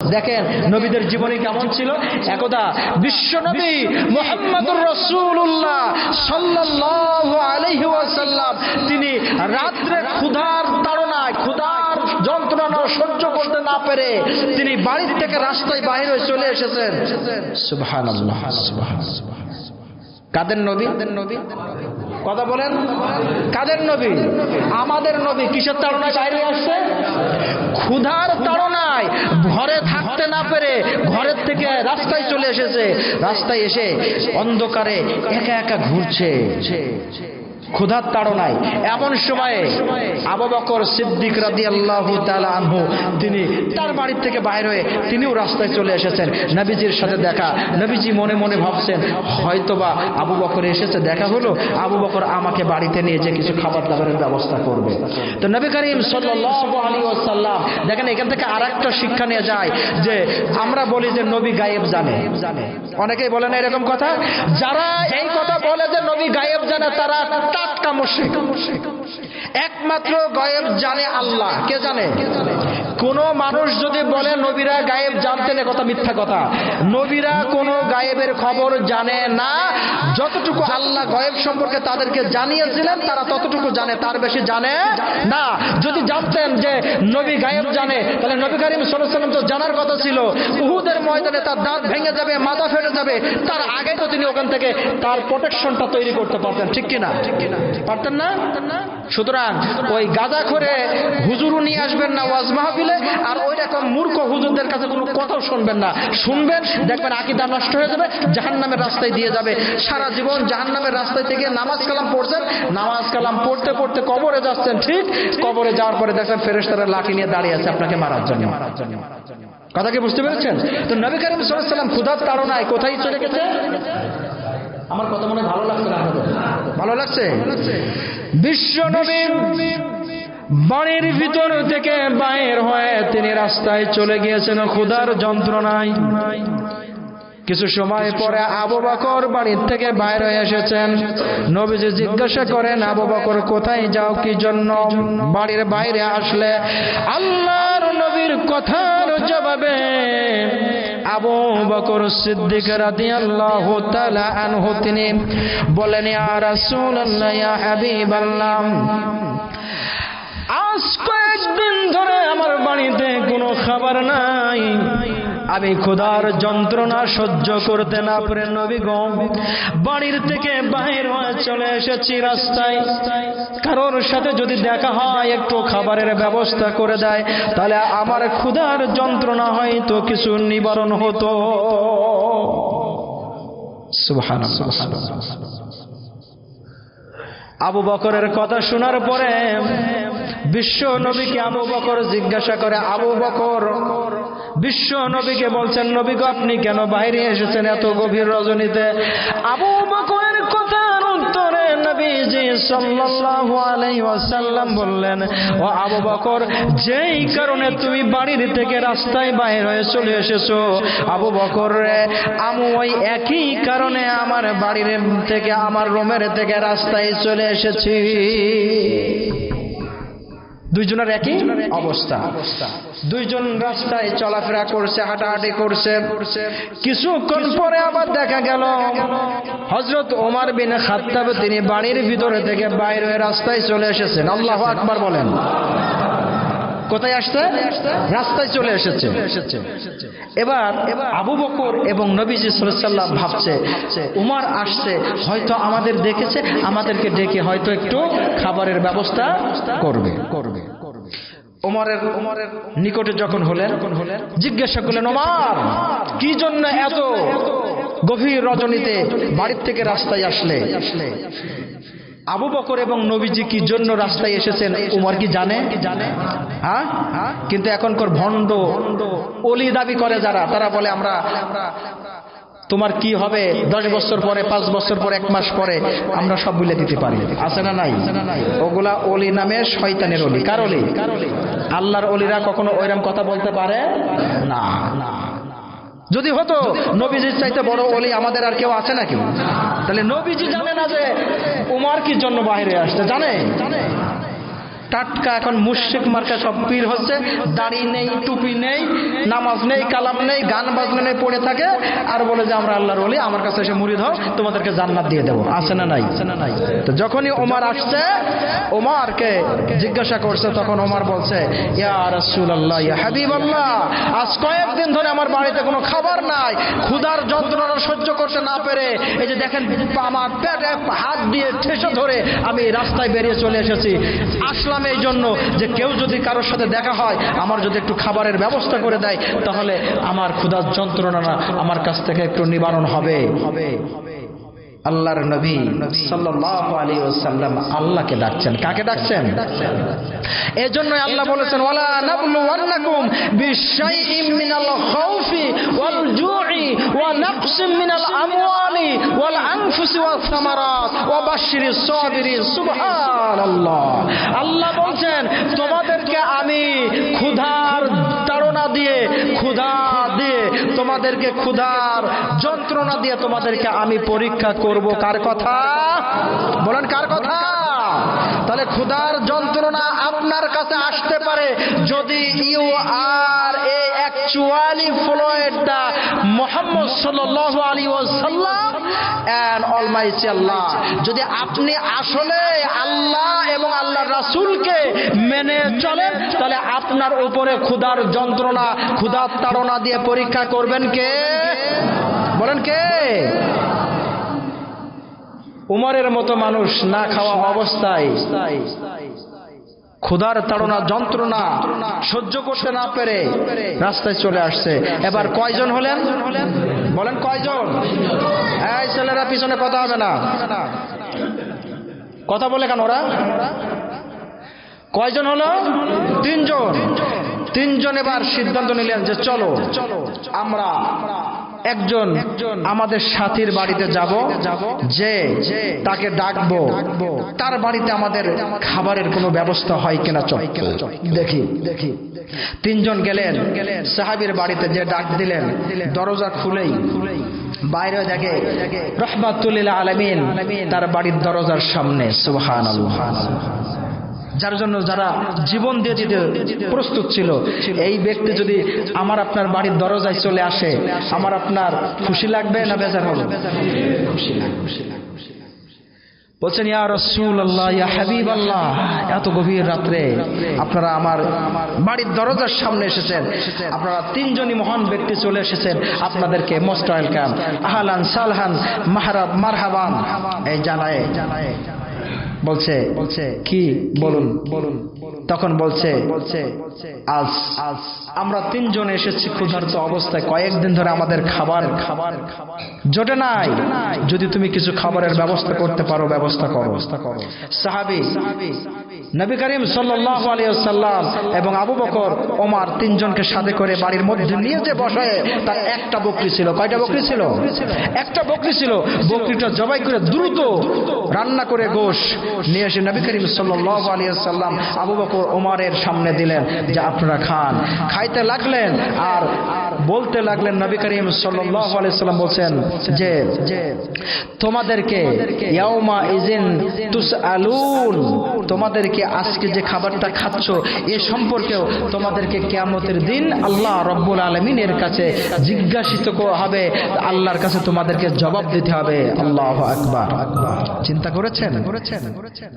দেখেন, নবীদের জীবনী কেমন ছিল? একদা বিশ্ব নবী মোহাম্মদুর রসুল্লাহ আলাইহি ওয়াসাল্লাম, তিনি রাত্রে ক্ষুধার তাড়নায়, ক্ষুধার যন্ত্রণা সহ্য করতে না পেরে তিনি বাড়ির থেকে রাস্তায় বাইরে চলে এসেছেন। কাদের নবী নবী? কথা বলেন। কাদের নবী? আমাদের নবী। কিসের তাড়নায় বাইরে আসছে? ক্ষুধার তাড়নায় ঘরে থাকতে না পেরে ঘরের থেকে রাস্তায় চলে এসেছে। রাস্তায় এসে অন্ধকারে একা একা ঘুরছে। ক্ষুধার তাড়নায়। এমন সময়ে আবু বকর সিদ্দিক রাদি আল্লাহ আনহু তিনি তার বাড়ির থেকে বাইর হয়ে তিনিও রাস্তায় চলে এসেছেন। নবীজির সাথে দেখা। নবীজি মনে মনে ভাবছেন হয়তোবা আবু বকর এসেছে দেখা হলো। আবু বকর আমাকে বাড়িতে নিয়ে যে কিছু খাবার দাবারের ব্যবস্থা করবে। তো নবী করিম আলাইহি ওয়াসাল্লাম দেখেন এখান থেকে আরেকটা শিক্ষা নিয়ে যায় যে আমরা বলি যে নবী গায়েব জানে। অনেকেই বলে না এরকম কথা? যারা এই কথা বলে যে নবী গায়েব জানে তারা টাটকা মুশ্রিক। একমাত্র গয়েব জানে আল্লাহ। কে জানে কে জানে? কোন মানুষ যদি বলে, নবীরা গায়েব জানতেন কথা মিথ্যা কথা। নবীরা কোনো গায়েবের খবর জানে না। যতটুকু আল্লাহ গায়েব সম্পর্কে তাদেরকে জানিয়েছিলেন, তারা ততটুকু জানে, তার বেশি জানে না। যদি জানতেন যে নবী গায়েব জানে, তাহলে নবী করিম সাল্লাম তো জানার কথা ছিল। উহুদের ময়দানে তার দাঁত ভেঙে যাবে, মাথা ফেটে যাবে। তার আগে তো তিনি ওখান থেকে তার প্রোটেকশনটা তৈরি করতে পারতেন, ঠিক কিনা? ঠিক কিনা পারতেন না পারতেন না? সুতরাং ওই গাঁজা করে হুজুরও নিয়ে আসবেন না ওয়াজ মাহফিলে, আর ওই রকম মূর্খ হুজুরদের কাছে কোনো কথাও শুনবেন না। শুনবেন, দেখবেন আকিদা নষ্ট হয়ে যাবে, জাহান্নামের রাস্তায় দিয়ে যাবে। সারা জীবন জাহান্নামের রাস্তায় থেকে নামাজ কালাম পড়ছেন, নামাজ কালাম পড়তে পড়তে কবরে যাচ্ছেন, ঠিক কবরে যাওয়ার পরে দেখবেন ফেরেশতারা লাঠি নিয়ে দাঁড়িয়ে আছে আপনাকে মারার জন্য। কথা কি বুঝতে পেরেছেন? তো নবী করিম সাল্লাম ক্ষুধার তাড়নায় কোথায় চলে গেছে? আমার কথা মনে ভালো লাগছে না ভালো লাগছে? বিশ্ব নবী বাড়ির ভিতর থেকে বাইর হয়ে তিনি রাস্তায় চলে গিয়েছেন ক্ষুধার যন্ত্রণায়। কিছু সময় পরে আবু বকর বাড়ির থেকে বাইরে হয়ে এসেছেন। নবীজি জিজ্ঞাসা করেন আবু বকর কোথায় যাও? কি জন্য বাড়ির বাইরে আসলে? আল্লাহর নবীর কথার জবাবে আবু বকর সিদ্দিক রাদিয়াল্লাহু তাআলা আনহু, তিনি বলেন, ইয়া রাসূলুল্লাহ, ইয়া হাবিবাল্লাহ, আজ কয়েকদিন ধরে আমার বাড়িতে কোনো খাবার নাই। আমি ক্ষুধার যন্ত্রণা সহ্য করতে না পারে নবী গম বাড়ির থেকে বাহির হয়ে চলে এসেছি রাস্তায়। কারোর সাথে যদি দেখা হয়, একটু খাবারের ব্যবস্থা করে দেয়, তাহলে আমার ক্ষুধার যন্ত্রণা হয়তো কিছু নিবারণ হতো। আবু বকরের কথা শোনার পরে বিশ্ব নবীকে আবু বকর জিজ্ঞাসা করে, আবু বকর বিশ্ব নবীকে বলছেন নবী আপনি কেন বাইরে এসেছেন এত গভীর রজনীতে? আবু বকরের কথার উত্তরে নবীজি সাল্লাল্লাহু আলাইহি ওয়াসাল্লাম বললেন, ও আবু বকর, যেই কারণে তুমি বাড়ির থেকে রাস্তায় বাইরে হয়ে চলে এসেছ, আবু বকর রে, আমি ওই একই কারণে আমার বাড়ির থেকে, আমার রুমের থেকে রাস্তায় চলে এসেছি। দুইজনের একই অবস্থা। দুইজন রাস্তায় চলাফেরা করছে, হাঁটাহাঁটি করছে। কিছুক্ষণ পরে আবার দেখা গেল হজরত ওমার বিন খাত্তাব তিনি বাড়ির ভিতরে থেকে বাইরে রাস্তায় চলে এসেছেন। আল্লাহ আকবার বলেন। কোথায় আসতে রাস্তায় চলে এসেছে। এবার আবু বকর এবং নবীজি সাল্লাম ভাবছে, উমার আসছে, হয়তো আমাদের দেখেছে, আমাদেরকে ডেকে হয়তো একটু খাবারের ব্যবস্থা করবে। করবে ওমরের ওমরের নিকটে যখন হলেন, জিজ্ঞাসা করলেন ওমার কি জন্য এত গভীর রজনীতে বাড়ির থেকে রাস্তায় আসলে? আবু বকর এবং নবীজি কি জন্য রাস্তায় এসেছেন, উমর কি জানে? জানে হ্যাঁ? কিন্তু এখনকার ভণ্ড অলি দাবি করে যারা, তারা বলে, আমরা, তোমার কি হবে? দশ বছর পরে, পাঁচ বছর পরে, এক মাস পরে আমরা সব বলে দিতে পারি। আছে না নাই? ওগুলা অলি নামে শয়তানের অলি। কার অলি? আল্লাহর অলিরা কখনো ওইরকম কথা বলতে পারে? না। যদি হতো নবীজির চাইতে বড় অলি আমাদের আর কেউ আছে নাকি? তাহলে নবীজি জানে না যে উমার কি জন্য বাইরে আসছে জানে। টাটকা এখন মুশিক মার্কা সব পীর হচ্ছে। দাড়ি নেই, টুপি নেই, নামাজ নেই, কালাম নেই, গান বাজনা নেই, পড়ে থাকে। আর বলে যে আমরা আল্লাহর বলি আমার কাছে এসে মুড়ি ধর তোমাদেরকে জান্নাত দিয়ে দেবো। আছে না নাই? নাই তো যখনই ওমার আসছে, ওমারকে জিজ্ঞাসা করছে, তখন ওমার বলছে আজ কয়েকদিন ধরে আমার বাড়িতে কোনো খাবার নাই। ক্ষুধার যন্ত্রণা সহ্য করতে না পেরে, এই যে দেখেন, আমার পেটে হাত দিয়ে ঠেসে ধরে আমি রাস্তায় বেরিয়ে চলে এসেছি। আসলাম এই জন্য যে কেউ যদি কারোর সাথে দেখা হয়, আমার যদি একটু খাবারের ব্যবস্থা করে দেয়, তাহলে আমার ক্ষুধার যন্ত্রণা আমার কাছ থেকে একটু নিবারণ হবে। হবে আল্লাহর নবী সাল্লাল্লাহু আলাইহি ওয়াসাল্লাম আল্লাহকে ডাকছেন। কাকে ডাকছেন? এজন্য আল্লাহ বলেছেন, ওয়ালা নাবলুওয়ান্নাকুম বিশাইইম মিনাল খাউফি ওয়াল জুই ওয়া নাকসিম মিনাল আনফুসি সামারাত ওয়া বাশশিরিস সাবিরিন, সুবহানাল্লাহ। আল্লাহ তোমাদেরকে আমি ক্ষুধার তাড়না দিয়ে, ক্ষুধা দিয়ে তোমাদেরকে ক্ষুধার যন্ত্রণা দিয়ে তোমাদেরকে আমি পরীক্ষা করব। কার কথা? বলেন, কার কথা? তাহলে ক্ষুধার যন্ত্রণা আপনার কাছে আসতে পারে যদি you are a actually followed the Muhammad সাল্লাল্লাহু আলাইহি ওয়াসাল্লাম আল্লাহ যদি আপনি আসলে আল্লাহ এবং আল্লাহর রাসূলকে মেনে চলেন, তাহলে আপনার উপরে ক্ষুধার যন্ত্রণা, ক্ষুধার তাড়না দিয়ে পরীক্ষা করবেন কে? বলেন কে? উমরের মতো মানুষ না খাওয়া অবস্থায় ক্ষুধার তাড়না, যন্ত্রণা সহ্য করতে না পেরে রাস্তায় চলে আসছে। এবার কয়জন হলেন? হলেন বলেন কয়জন? এই ছেলেরা পিছনে কথা হবে না। কথা বলে কেন ওরা? কয়জন হলো? তিনজন। তিনজন এবার সিদ্ধান্ত নিলেন যে চলো, আমরা একজন আমাদের সাথীর বাড়িতে যাব যে তাকে ডাকবো। তার বাড়িতে আমাদের খাবারের কোনো ব্যবস্থা হয় কিনা চল দেখি। দেখি তিনজন গেলেন। সাহাবির বাড়িতে যে ডাক দিলেন দরজা খুলেই। বাইরে দেখে রহমাতুল্লিল আলমিন তার বাড়ির দরজার সামনে। সুবহান যার জন্য যারা জীবন দিয়ে দিতে প্রস্তুত ছিল, এই ব্যক্তি যদি আমার আপনার বাড়ির দরজায় চলে আসে, আমার আপনার খুশি লাগবে না বেজার হবে? বলছেন, ইয়া রসুল আল্লাহ ইয়া হাবিব আল্লাহ এত গভীর রাত্রে আপনারা আমার বাড়ির দরজার সামনে এসেছেন। আপনারা তিনজনই মহান ব্যক্তি চলে এসেছেন আপনাদেরকে মোস্ট ওয়েলকাম। আহলান সালহান, মাহরাব, মারহাবান। এই জানায় জানায়। বলছে বলছে কি বলুন? বলুন তখন বলছে বলছে আজ আজ আমরা তিনজন এসেছি ক্ষুধার্ত অবস্থায় কয়েকদিন ধরে আমাদের খাবার খাবার জোটে নাই। যদি তুমি কিছু খাবারের ব্যবস্থা করতে পারো ব্যবস্থা করো। সাহাবি নবী করিম সাল্লাল্লাহু আলাইহি ওয়াসাল্লাম এবং আবু বকর ওমর তিনজনকে সাথে করে বাড়ির মধ্যে নিয়ে যে বসায় তার একটা বকরি ছিল। কয়টা বকরি ছিল। একটা বকরি ছিল। বকরিটা জবাই করে দ্রুত রান্না করে গোশ নিয়ে এসে নবী করিম সাল্লাল্লাহু আলাইহি ওয়াসাল্লাম আবু বকর ওমরের সামনে দিলেন, যে আপনারা খান। খাইতে লাগলেন আর বলতে লাগলেন, নবী করিম সাল্লাল্লাহু আলাইহি সাল্লাম বলছেন যে, তোমাদেরকে ইয়াউমা ইজিন তুসআলুন তোমাদেরকে আজকে যে খাবারটা খাচ্ছ, এ সম্পর্কেও তোমাদেরকে কেয়ামতের দিন আল্লাহ রব্বুল আলমিনের কাছে জিজ্ঞাসিত হবে। আল্লাহর কাছে তোমাদেরকে জবাব দিতে হবে। আল্লাহ আকবার। চিন্তা করেছেন করেছেন করেছেন?